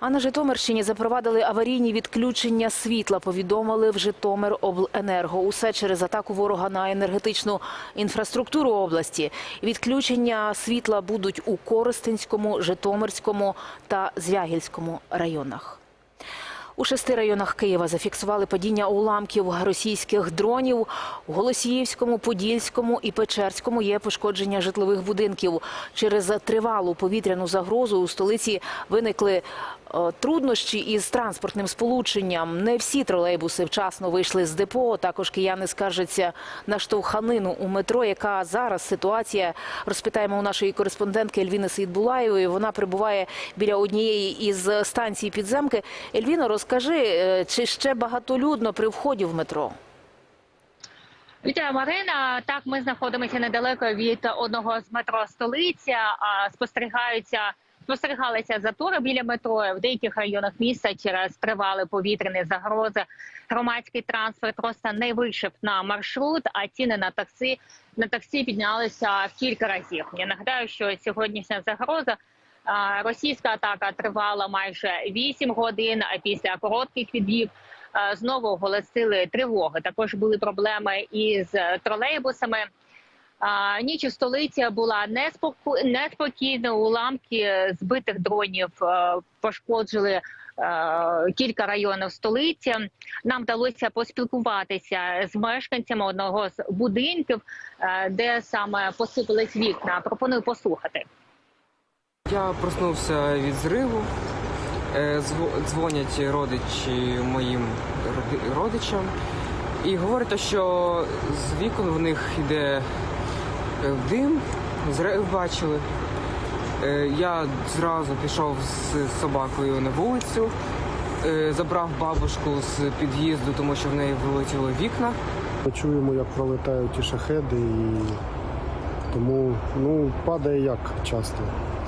А на Житомирщині запровадили аварійні відключення світла. Повідомили в Житомиробленерго. Усе через атаку ворога на енергетичну інфраструктуру області. Відключення світла будуть у Коростенському, Житомирському та Звягільському районах. У шести районах Києва зафіксували падіння уламків російських дронів. У Голосіївському, Подільському і Печерському є пошкодження житлових будинків. Через тривалу повітряну загрозу у столиці виникли труднощі із транспортним сполученням. Не всі тролейбуси вчасно вийшли з депо. Також кияни скаржаться на штовханину у метро. Яка зараз ситуація? Розпитаємо у нашої кореспондентки Ельвіни Сейдбулаєвої. Вона перебуває біля однієї із станцій підземки. Ельвіно, розкажи, е, чи ще багатолюдно при вході в метро? Вітаю, Марина. Так, ми знаходимося недалеко від одного з метро столиця. А спостерігаються спостерігалися затори біля метро в деяких районах міста через тривали повітряні загрози. Громадський транспорт просто не вийшов на маршрут, а ціни на таксі на таксі піднялися в кілька разів. Я нагадаю, що сьогоднішня загроза. Російська атака тривала майже 8 годин. А після коротких відбів знову оголосили тривоги. Також були проблеми із тролейбусами. Ніч у столиці була неспокійна. Уламки збитих дронів е, пошкоджили е, кілька районів столиці. Нам вдалося поспілкуватися з мешканцями одного з будинків, е, де саме посипались вікна. Пропоную послухати. Я проснувся від зриву. Дзвонять родичі моїм родичам і говорять, що з вікон в них йде дим, бачили. Е, Я зразу пішов з собакою на вулицю, е, забрав бабушку з під'їзду, тому що в неї вилетіли вікна. Ми чуємо, як пролетають ті шахеди, і тому ну, падає як часто.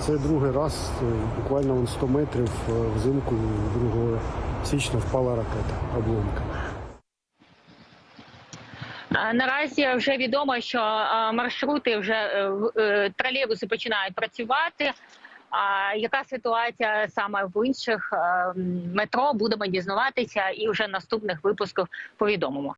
Це другий раз, е, буквально 100 метрів е, взимку 2 січня впала ракета, обломка. Наразі вже відомо, що маршрути вже е, е, тролейбуси починають працювати. А яка ситуація саме в інших е, метро? Будемо дізнаватися і вже наступних випусках повідомимо.